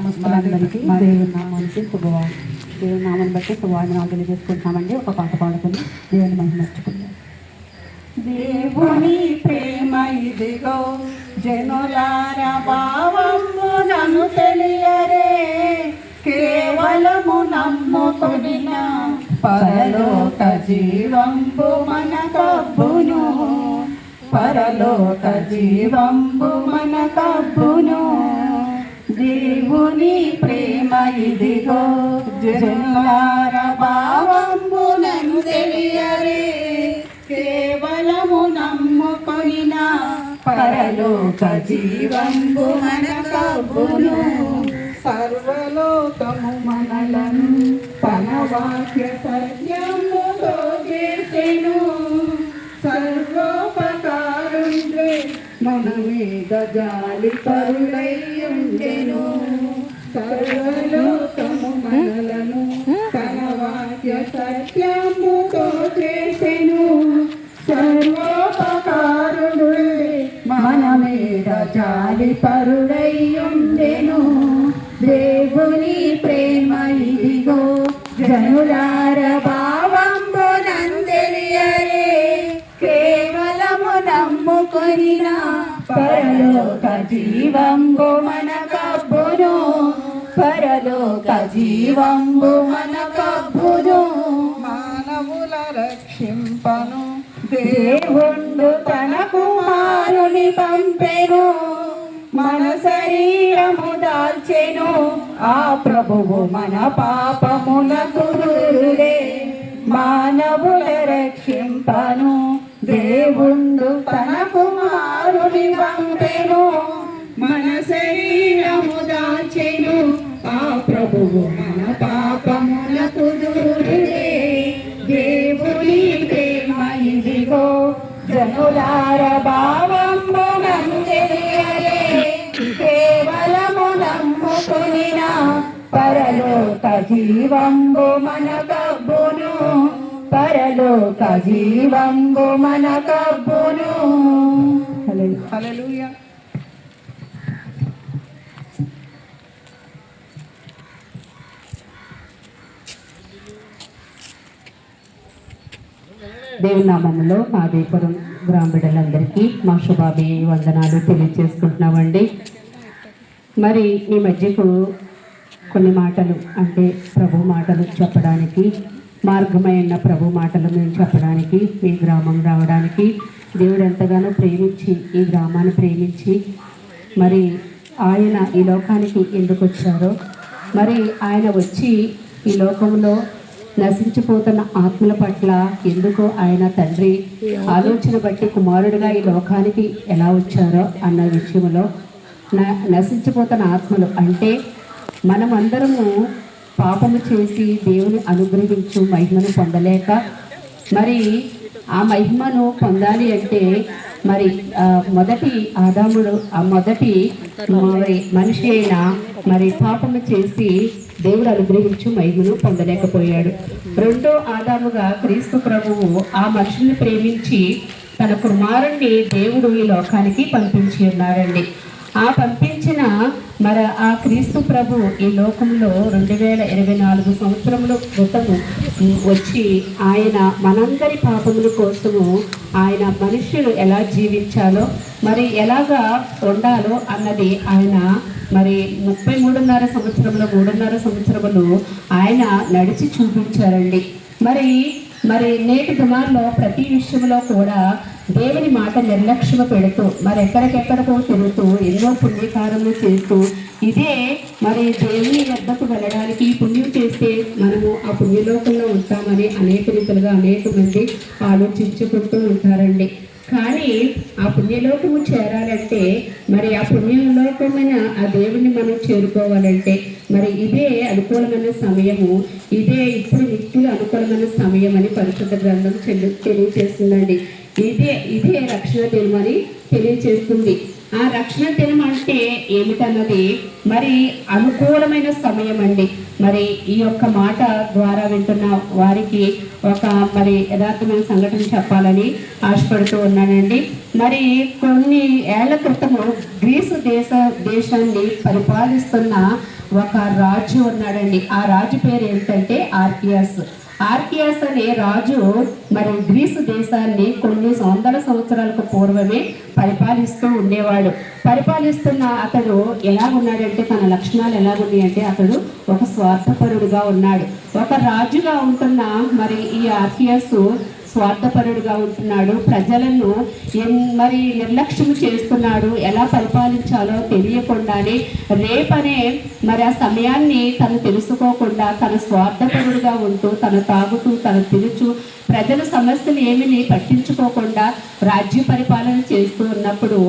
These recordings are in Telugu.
గ్రామస్తులందరికీ దేవుని నామానికి శుభవారం దేవుని నామాన్ని బట్టి శుభవాదనాలు తెలియజేసుకుంటున్నామండి. ఒక పాట పాడుకుని దేవుని మహిమర్చుకుందాం దేవుని ప్రేమ ఇదిగో జనులార భావము నన్ను తెలియరే. కేవలము నమ్ముకొనిన పరలోక జీవంబు మన కబ్బును. పరలోక జీవంబు మన కబ్బును. దేవుని ప్రేమ ఇదిగో జన్మార భావంబు తెలియరే. కేవలము నమ్ముకొనిన పరలోక జీవంబు మన సర్వలోకము మనలను తన వాక్య మీద పరుడయ్యుండెను సర్వలోకము మనలను తన వాక్య సత్యముతో చేసెను. సర్వోపకారుడు మన మీద జాలి పరుడయ్యుండెను దేవుని ప్రేమ ఇదిగో జనులార భావంబు నందెలియరే. కేవలము నమ్ముకొనినా పరలోక జీవంబు మన కబ్బును పరలోక జీవంబు మన కబ్బును మానవుల రక్షింపను. దేవుండు తన కుమారుని పంపెను మన శరీరము దాల్చెను. ఆ ప్రభువు మన పాపముల కురులే మానవుల రక్షింపను. దేవుండు తన కుమారుని పంపెను. మన శరీరము దాచెను. ఆ ప్రభువు మన పాపముల కురులే దేవుని ప్రేమ ఇదిగో. జనులార భావంబు నందెలియరే కేవలము నమ్ముకొనిన పరలోక జీవంబు మన పరలోక జీవంబు మన కబ్బును హల్లెలూయా. దేవుని నామములో మా దీపురం గ్రామ బిడ్డలందరికీ మా శుభాభి వందనాలు తెలియజేసుకుంటున్నామండి మరి ఈ మధ్యకు కొన్ని మాటలు అంటే ప్రభు మాటలు చెప్పడానికి మార్గమైన ప్రభు మాటలు మేము చెప్పడానికి మీ గ్రామం రావడానికి దేవుడు ఎంతగానో ప్రేమించి ఈ గ్రామాన్ని ప్రేమించి మరి ఆయన ఈ లోకానికి ఎందుకు వచ్చారో మరి ఆయన వచ్చి ఈ లోకంలో నశించిపోతున్న ఆత్మల పట్ల ఎందుకు ఆయన తండ్రి ఆలోచన బట్టి కుమారుడిగా ఈ లోకానికి ఎలా వచ్చారో అన్న విషయంలో నశించిపోతున్న ఆత్మలు అంటే మనమందరము పాపము చేసి దేవుని అనుగ్రహించు మహిమను పొందలేక మరి ఆ మహిమను పొందాలి అంటే మరి ఆ, మొదటి ఆదాముడు ఆ మొదటి మరి మనిషి అయిన మరి పాపము చేసి దేవుడు అనుగ్రహించు మహిమను పొందలేకపోయాడు. రెండో ఆదాముగా క్రీస్తు ప్రభువు ఆ మనుషుల్ని ప్రేమించి తన కుమారుణ్ణి దేవుడు ఈ లోకానికి పంపించి ఉన్నాడండి. ఆ పంపించిన మరి ఆ క్రీస్తు ప్రభు ఈ లోకంలో రెండు వేల ఇరవై నాలుగు సంవత్సరంలో క్రితము వచ్చి ఆయన మనందరి పాపముల కోసము ఆయన మనుషులు ఎలా జీవించాలో మరి ఎలాగా ఉండాలో అన్నది ఆయన మరి ముప్పై మూడున్నర సంవత్సరంలో మూడున్నర సంవత్సరములు ఆయన నడిచి చూపించారండి. మరి మరి నేటి దినాల్లో ప్రతి విషయంలో కూడా దేవుని మాట నిర్లక్ష్యం పెడుతూ మరి ఎక్కడికెక్కడికో తిరుగుతూ ఎన్నో పుణ్యకారములు చేస్తూ ఇదే మరి దేవుని వద్దకు వెళ్ళడానికి పుణ్యం చేస్తే మనము ఆ పుణ్యలోకంలో ఉంటామని అనేక రీతులుగా అనేక మంది ఆలోచించుకుంటూ ఉంటారండి. కానీ ఆ పుణ్యలోకము చేరాలంటే మరి ఆ పుణ్యలోకమైన ఆ దేవుణ్ణి మనం చేరుకోవాలంటే మరి ఇదే అనుకూలమైన సమయము ఇదే ఇప్పుడు నిత్యులు అనుకూలమైన సమయం అని పరిశుద్ధ గ్రంథం చెల్లి తెలియచేస్తుందండి ఇదే ఇదే రక్షణ దినమని తెలియజేస్తుంది. ఆ రక్షణ దినం అంటే ఏమిటన్నది మరి అనుకూలమైన సమయం అండి మరి ఈ యొక్క మాట ద్వారా వింటున్న వారికి ఒక మరి యథార్థమైన సంఘటన చెప్పాలని ఆశపడుతూ ఉన్నానండి. మరి కొన్ని ఏళ్ళ క్రితము గ్రీసు దేశ దేశాన్ని పరిపాలిస్తున్న ఒక రాజు ఉన్నాడండి. ఆ రాజు పేరు ఏంటంటే ఆర్కియాస్. ఆర్కియాస్ అనే రాజు మరి గ్రీసు దేశాన్ని కొన్ని వందల సంవత్సరాలకు పూర్వమే పరిపాలిస్తూ ఉండేవాడు. పరిపాలిస్తున్న అతడు ఎలా ఉన్నాడంటే తన లక్షణాలు ఎలా ఉన్నాయంటే అతడు ఒక స్వార్థపరుడుగా ఉన్నాడు. ఒక రాజుగా ఉంటున్న మరి ఈ ఆర్కియాస్ స్వార్థపరుడుగా ఉంటున్నాడు. ప్రజలను ఎన్- మరి నిర్లక్ష్యం చేస్తున్నాడు. ఎలా పరిపాలించాలో తెలియకుండానే రేపనే మరి ఆ సమయాన్ని తను తెలుసుకోకుండా తన స్వార్థపరుడుగా ఉంటూ తను తాగుతూ తను తిరుచు ప్రజల సమస్యలు ఏమిని పట్టించుకోకుండా రాజ్య పరిపాలన చేస్తూ ఉన్నప్పుడు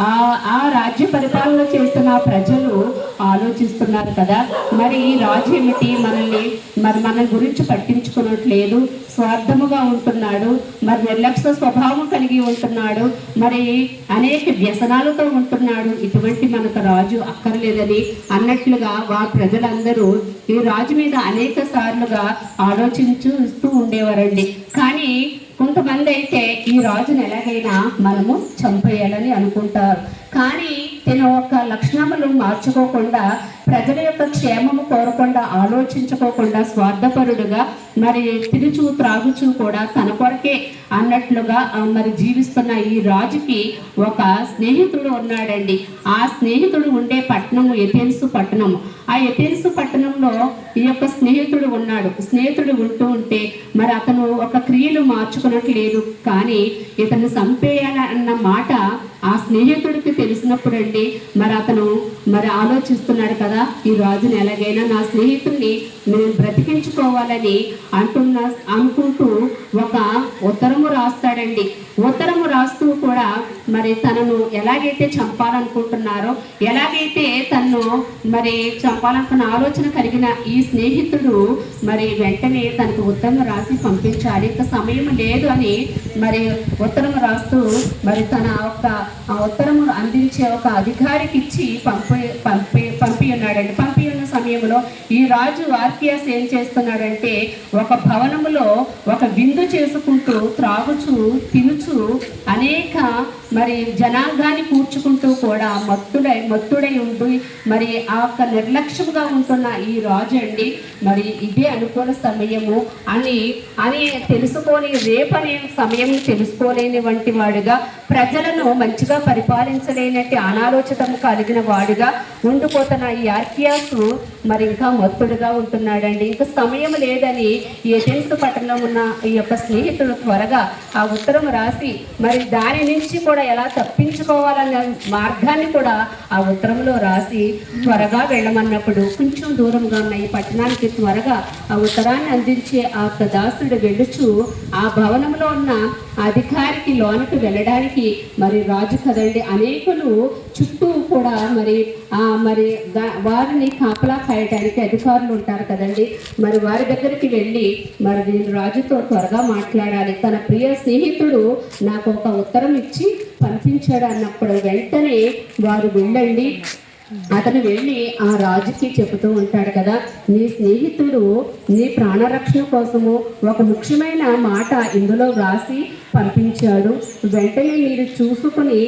ఆ ఆ రాజ్య పరిపాలన చేస్తున్న ప్రజలు ఆలోచిస్తున్నారు కదా. మరి ఈ రాజు ఏమిటి? మనల్ని మరి మన గురించి పట్టించుకున్నట్లేదు స్వార్థముగా ఉంటున్నాడు. మరి నిర్లక్ష్య స్వభావం కలిగి ఉంటున్నాడు. మరి అనేక వ్యసనాలతో ఉంటున్నాడు. ఇటువంటి మనకు రాజు అక్కర్లేదని అన్నట్లుగా వా ప్రజలందరూ ఈ రాజు మీద అనేక సార్లుగా ఆలోచించుస్తూ ఉండేవారండి. కానీ కొంతమంది అయితే ఈ రాజును ఎలాగైనా మనము చంపేయాలని అనుకుంటారు. కానీ తన యొక్క లక్షణములు మార్చుకోకుండా ప్రజల యొక్క క్షేమము కోరకుండా ఆలోచించుకోకుండా స్వార్థపరుడుగా మరి తిరుచు త్రాగుచు కూడా తన కొరకే అన్నట్లుగా మరి జీవిస్తున్న ఈ రాజుకి ఒక స్నేహితుడు ఉన్నాడండి. ఆ స్నేహితుడు ఉండే పట్టణము ఎథెన్సు పట్టణము. ఆ ఎథెన్సు పట్టణంలో ఈ యొక్క స్నేహితుడు ఉన్నాడు. స్నేహితుడు ఉంటూ ఉంటే మరి అతను ఒక క్రియలు మార్చుకున్నట్లేదు కానీ ఇతను చంపేయాలన్న మాట ఆ స్నేహితుడికి తెలిసినప్పుడు అండి మరి అతను మరి ఆలోచిస్తున్నాడు కదా ఈ రాజుని ఎలాగైనా నా స్నేహితుడిని నేను బ్రతికించుకోవాలని అంటున్న అనుకుంటూ ఒక ఉత్తరము రాస్తాడండి. ఉత్తరము రాస్తూ కూడా మరి తనను ఎలాగైతే చంపాలనుకుంటున్నారో ఎలాగైతే తను మరి చంపాలనుకున్న ఆలోచన కలిగిన ఈ స్నేహితుడు మరి వెంటనే తనకు ఉత్తరం రాసి పంపించాలి. ఇంత సమయం లేదు అని మరి ఉత్తరం రాస్తూ మరి తన ఒక ఆ ఉత్తరము అందించే ఒక అధికారికి ఇచ్చి పంపి పంపి పంపి ఉన్నాడండి పంపి సమయంలో ఈ రాజు ఆర్కియాస్ ఏం చేస్తున్నాడంటే ఒక భవనములో ఒక విందు చేసుకుంటూ త్రాగుచు తినుచు అనేక మరి జనాంగాన్ని కూర్చుకుంటూ కూడా మత్తుడై మత్తుడై ఉండి మరి ఆ యొక్క నిర్లక్ష్యంగా ఉంటున్న ఈ రాజు అండి మరి ఇదే అనుకున్న సమయము అని అని తెలుసుకొని రేపనే సమయం తెలుసుకోలేని వంటి వాడుగా ప్రజలను మంచిగా పరిపాలించలేనట్టి అనాలోచితం కలిగిన వాడుగా ఉండిపోతున్న ఈ ఆర్కియాసు మరి ఇంకా మత్తుడుగా ఉంటున్నాడండి. ఇంకా సమయం లేదని ఈ పట్టణంలో ఉన్న ఈ యొక్క స్నేహితుడు త్వరగా ఆ ఉత్తరం రాసి మరి దాని నుంచి కూడా ఎలా తప్పించుకోవాలనే మార్గాన్ని కూడా ఆ ఉత్తరంలో రాసి త్వరగా వెళ్ళమన్నప్పుడు కొంచెం దూరంగా ఉన్న ఈ పట్టణానికి త్వరగా ఆ ఉత్తరాన్ని అందించే ఆ యొక్క దాసుడు వెళ్ళుచు ఆ భవనంలో ఉన్న అధికారికి లోనకు వెళ్ళడానికి మరి రాజు కదండి. అనేకులు చుట్టూ కూడా మరి మరి వారిని కాపలా కాయడానికి అధికారులు ఉంటారు కదండి. మరి వారి దగ్గరికి వెళ్ళి మరి నేను రాజుతో త్వరగా మాట్లాడాలి. తన ప్రియ స్నేహితుడు నాకు ఒక ఉత్తరం ఇచ్చి పంపించాడు అన్నప్పుడు వెంటనే వారు వెళ్ళండి. అతను వెళ్ళి ఆ రాజుకి చెబుతూ ఉంటాడు కదా నీ స్నేహితుడు నీ ప్రాణరక్షణ కోసము ఒక ముఖ్యమైన మాట ఇందులో వ్రాసి పంపించాడు. వెంటనే మీరు చూసుకుని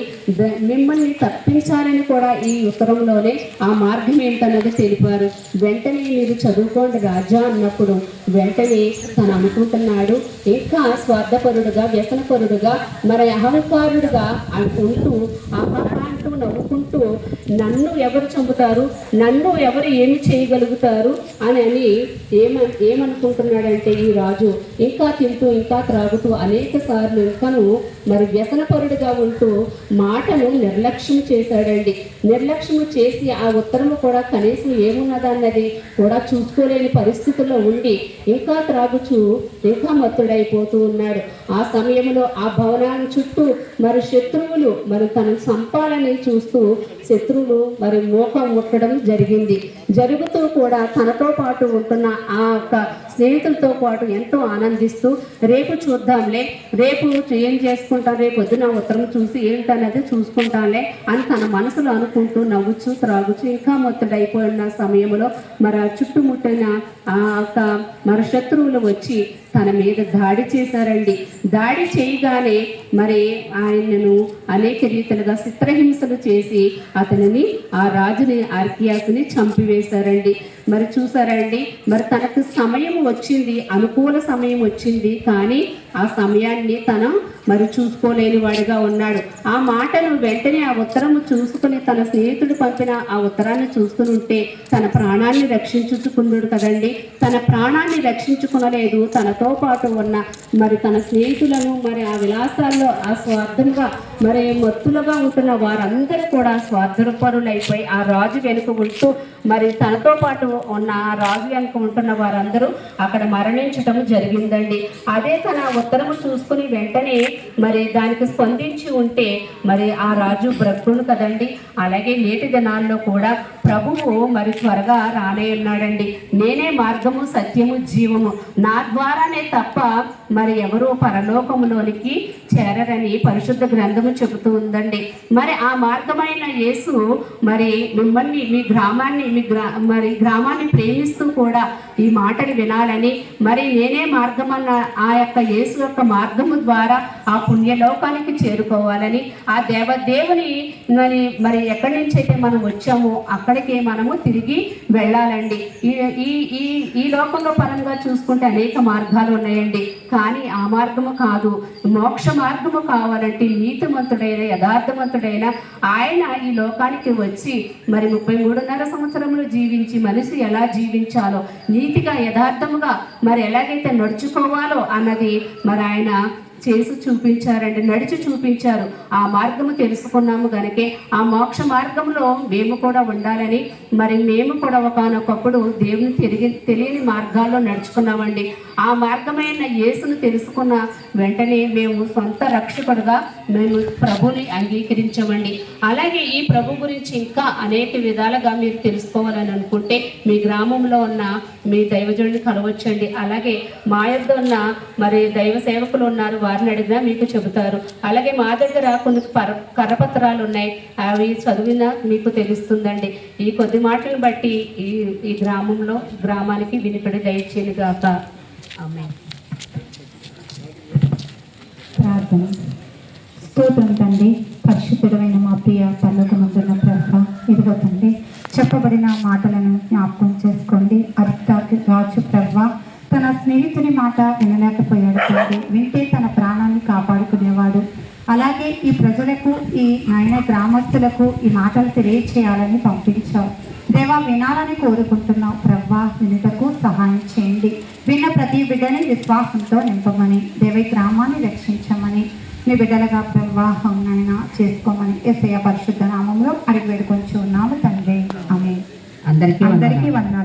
మిమ్మల్ని తప్పించాలని కూడా ఈ ఉత్తరంలోనే ఆ మార్గం ఏంటన్నది తెలిపారు. వెంటనే మీరు చదువుకోండి రాజా అన్నప్పుడు. వెంటనే తను అనుకుంటున్నాడు ఇంకా స్వార్థపరుడుగా వ్యసనపరుడుగా మరి అహంకారుడుగా అనుకుంటూ ఉంటూ నవ్వుకుంటూ నన్ను ఎవరు చంపుతారు? నన్ను ఎవరు ఏమి చేయగలుగుతారు? అని అని ఏమ ఏమనుకుంటున్నాడంటే ఈ రాజు ఇంకా తింటూ ఇంకా త్రాగుతూ అనేక సార్లు ఇంకను మరి వ్యసనపరుడిగా ఉంటూ మాటను నిర్లక్ష్యం చేశాడండి. నిర్లక్ష్యం చేసి ఆ ఉత్తరము కూడా కనీసం ఏమున్నదన్నది కూడా చూసుకోలేని పరిస్థితుల్లో ఉండి ఇంకా త్రాగుచూ ఇంకా మత్తుడైపోతూ ఉన్నాడు. ఆ సమయంలో ఆ భవనాన్ని చుట్టూ మరి శత్రువులు మరి తను సంపాలని చూస్తూ శత్రువులు మరి మోకం ముట్టడం జరిగింది. జరుగుతూ కూడా తనతో పాటు ఉంటున్న ఆ యొక్క స్నేహితులతో పాటు ఎంతో ఆనందిస్తూ రేపు చూద్దాంలే రేపు ఏం చేసుకుంటాం రేపు పొద్దున ఉత్తరం చూసి ఏంటన్నది చూసుకుంటాంలే అని తన మనసులో అనుకుంటూ నవ్వుచ్చు త్రాగుచూ ఇంకా మొత్తడైపోయిన సమయంలో మరి ఆ చుట్టుముట్టిన ఆ యొక్క మరి శత్రువులు వచ్చి తన మీద దాడి చేశారండి. దాడి చేయగానే మరి ఆయనను అనేక రీతిలుగా చిత్రహింసలు చేసి ఆ అతనిని ఆ రాజుని ఆర్కియాసుని చంపివేశారండి. మరి చూసారండి మరి తనకు సమయం వచ్చింది అనుకూల సమయం వచ్చింది కానీ ఆ సమయాన్ని తన మరి చూసుకోలేని వాడిగా ఉన్నాడు. ఆ మాటను వెంటనే ఆ ఉత్తరము చూసుకుని తన స్నేహితుడు పంపిన ఆ ఉత్తరాన్ని చూసుకుని ఉంటే తన ప్రాణాన్ని రక్షించుకున్నాడు కదండి. తన ప్రాణాన్ని రక్షించుకునలేదు. తనతో పాటు ఉన్న మరి తన స్నేహితులను మరి ఆ విలాసాల్లో ఆ స్వార్థంగా మరి మత్తులుగా ఉంటున్న వారందరూ కూడా స్వార్థపరులైపోయి ఆ రాజు వెనుక ఉంటూ మరి తనతో పాటు ఉన్న ఆ రాజు వెనుక ఉంటున్న వారందరూ అక్కడ మరణించడం జరిగిందండి. అదే తన ఉత్తరము చూసుకుని వెంటనే మరి దానికి స్పందించి ఉంటే మరి ఆ రాజు బ్రతుకును కదండి. అలాగే నేటి దినాల్లో కూడా ప్రభువు మరి త్వరగా రానే ఉన్నాడండి. నేనే మార్గము సత్యము జీవము. నా ద్వారానే తప్ప మరి ఎవరో పరలోకములోనికి చేరరని పరిశుద్ధ గ్రంథము చెబుతూ ఉందండి. మరి ఆ మార్గమైన యేసు మరి మిమ్మల్ని మీ గ్రామాన్ని మీ గ్రా మరి గ్రామాన్ని ప్రేమిస్తూ కూడా ఈ మాటలు వినాలని మరి నేనే మార్గమన్న ఆ యొక్క యేసు యొక్క మార్గము ద్వారా ఆ పుణ్యలోకానికి చేరుకోవాలని ఆ దేవ దేవుని మరి మరి ఎక్కడి నుంచి అయితే మనం వచ్చామో అక్కడికే మనము తిరిగి వెళ్ళాలండి. ఈ ఈ ఈ ఈ లోకంలో పరంగా చూసుకుంటే అనేక మార్గాలు ఉన్నాయండి. కానీ ఆ మార్గము కాదు. మోక్ష మార్గము కావాలంటే నీతిమంతుడైన యథార్థవంతుడైన ఆయన ఈ లోకానికి వచ్చి మరి ముప్పై మూడున్నర సంవత్సరములు జీవించి మనిషి ఎలా జీవించాలో నీతిగా యథార్థముగా మరి ఎలాగైతే నడుచుకోవాలో అన్నది మరి ఆయన చేసి చూపించారండి నడిచి చూపించారు. ఆ మార్గము తెలుసుకున్నాము గనకే ఆ మోక్ష మార్గంలో మేము కూడా ఉండాలని మరి మేము కూడా ఒకనొకప్పుడు దేవుని తిరిగి తెలియని మార్గాల్లో నడుచుకున్నామండి. ఆ మార్గమైన యేసును తెలుసుకున్న వెంటనే మేము సొంత రక్షకుడుగా మేము ప్రభుని అంగీకరించమండి. అలాగే ఈ ప్రభు గురించి ఇంకా అనేక విధాలుగా మీరు తెలుసుకోవాలని అనుకుంటే మీ గ్రామంలో ఉన్న మీ దైవజుడిని కలవచ్చండి. అలాగే మా యొద్ద ఉన్న మరి దైవ సేవకులు ఉన్నారు వారిని అడిగినా మీకు చెబుతారు. అలాగే మా దగ్గర కొన్ని పర కరపత్రాలు ఉన్నాయి అవి చదివినా మీకు తెలుస్తుందండి. ఈ కొద్ది మాటలను బట్టి ఈ ఈ గ్రామంలో గ్రామానికి వినిపడి దయచేయను గాక. ఆమె ప్రార్థన. స్తోత్రం తండ్రి. పరిశుద్ధుడైన మా ప్రియ పర్లోకమందున్న ప్రభ ఇదిగో తండ్రి చెప్పబడిన మాటలను జ్ఞాపకం చేసుకోండి. అరిటాకి రాజు ప్రభ తన స్నేహితుని మాట వినలేకపోయాడు తండ్రి. కాపాడుకునేవాడు అలాగే ఈ ప్రజలకు ఈ నాయన గ్రామస్తులకు ఈ మాటలు తెలియచేయాలని పంపించావు. దేవా వినాలని కోరుకుంటున్నావు. ప్రవ్వా వినుటకు సహాయం చేయండి. విన్న ప్రతి బిడ్డని విశ్వాసంతో నింపమని దేవ గ్రామాన్ని రక్షించమని మీ బిడ్డలుగా ప్రవాహం నాయన చేసుకోమని ఎస్ఐ పరిశుద్ధ నామంలో అడిగి వేడుకొని ఉన్నాము తండ్రి. ఆమె అందరికీ అందరికీ. వందనాలు.